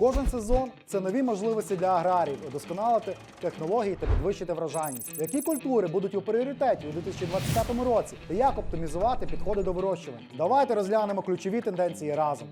Кожен сезон це нові можливості для аграріїв удосконалити технології та підвищити врожайність. Які культури будуть у пріоритеті у 2025 році та як оптимізувати підходи до вирощування? Давайте розглянемо ключові тенденції разом.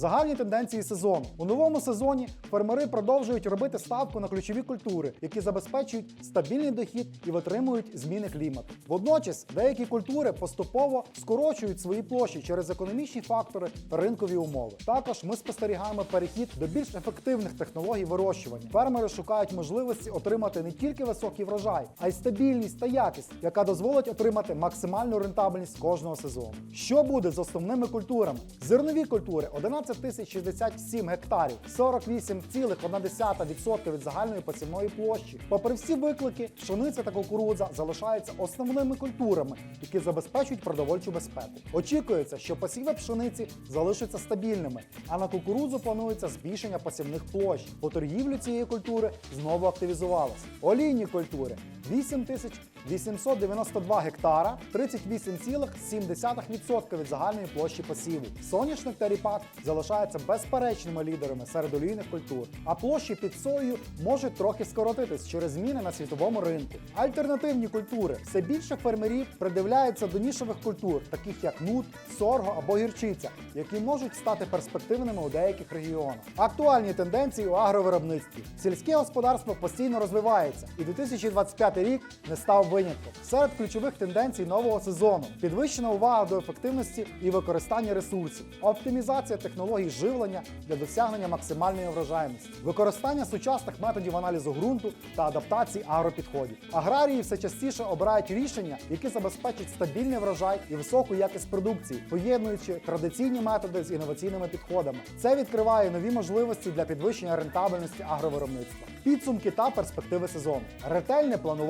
Загальні тенденції сезону у новому сезоні фермери продовжують робити ставку на ключові культури, які забезпечують стабільний дохід і витримують зміни клімату. Водночас деякі культури поступово скорочують свої площі через економічні фактори та ринкові умови. Також ми спостерігаємо перехід до більш ефективних технологій вирощування. Фермери шукають можливості отримати не тільки високий врожай, а й стабільність та якість, яка дозволить отримати максимальну рентабельність кожного сезону. Що буде з основними культурами? Зернові культури 11 тисяч 67 гектарів, 48,1% від загальної посівної площі. Попри всі виклики, пшениця та кукурудза залишаються основними культурами, які забезпечують продовольчу безпеку. Очікується, що посіви пшениці залишаться стабільними, а на кукурудзу планується збільшення посівних площ. По торгівлю цієї культури знову активізувалася. Олійні культури 8 тисяч 892 гектара, 38,7% від загальної площі посіву. Соняшник та ріпак залишаються безперечними лідерами серед олійних культур, а площі під соєю можуть трохи скоротитись через зміни на світовому ринку. Альтернативні культури все більше фермерів придивляються до нішових культур, таких як нут, сорго або гірчиця, які можуть стати перспективними у деяких регіонах. Актуальні тенденції у агровиробництві. Сільське господарство постійно розвивається, і 2025 рік не став винятком. Серед ключових тенденцій нового сезону підвищена увага до ефективності і використання ресурсів, оптимізація технологій живлення для досягнення максимальної врожайності, використання сучасних методів аналізу ґрунту та адаптації агропідходів. Аграрії все частіше обирають рішення, які забезпечать стабільний врожай і високу якість продукції, поєднуючи традиційні методи з інноваційними підходами. Це відкриває нові можливості для підвищення рентабельності агровиробництва. Підсумки та перспективи сезону, ретельне планування,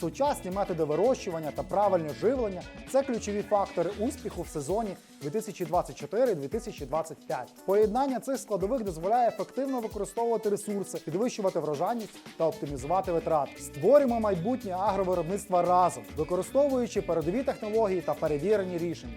сучасні методи вирощування та правильне живлення це ключові фактори успіху в сезоні 2024-2025. Поєднання цих складових дозволяє ефективно використовувати ресурси, підвищувати врожайність та оптимізувати витрати. Створюємо майбутнє агровиробництва разом, використовуючи передові технології та перевірені рішення.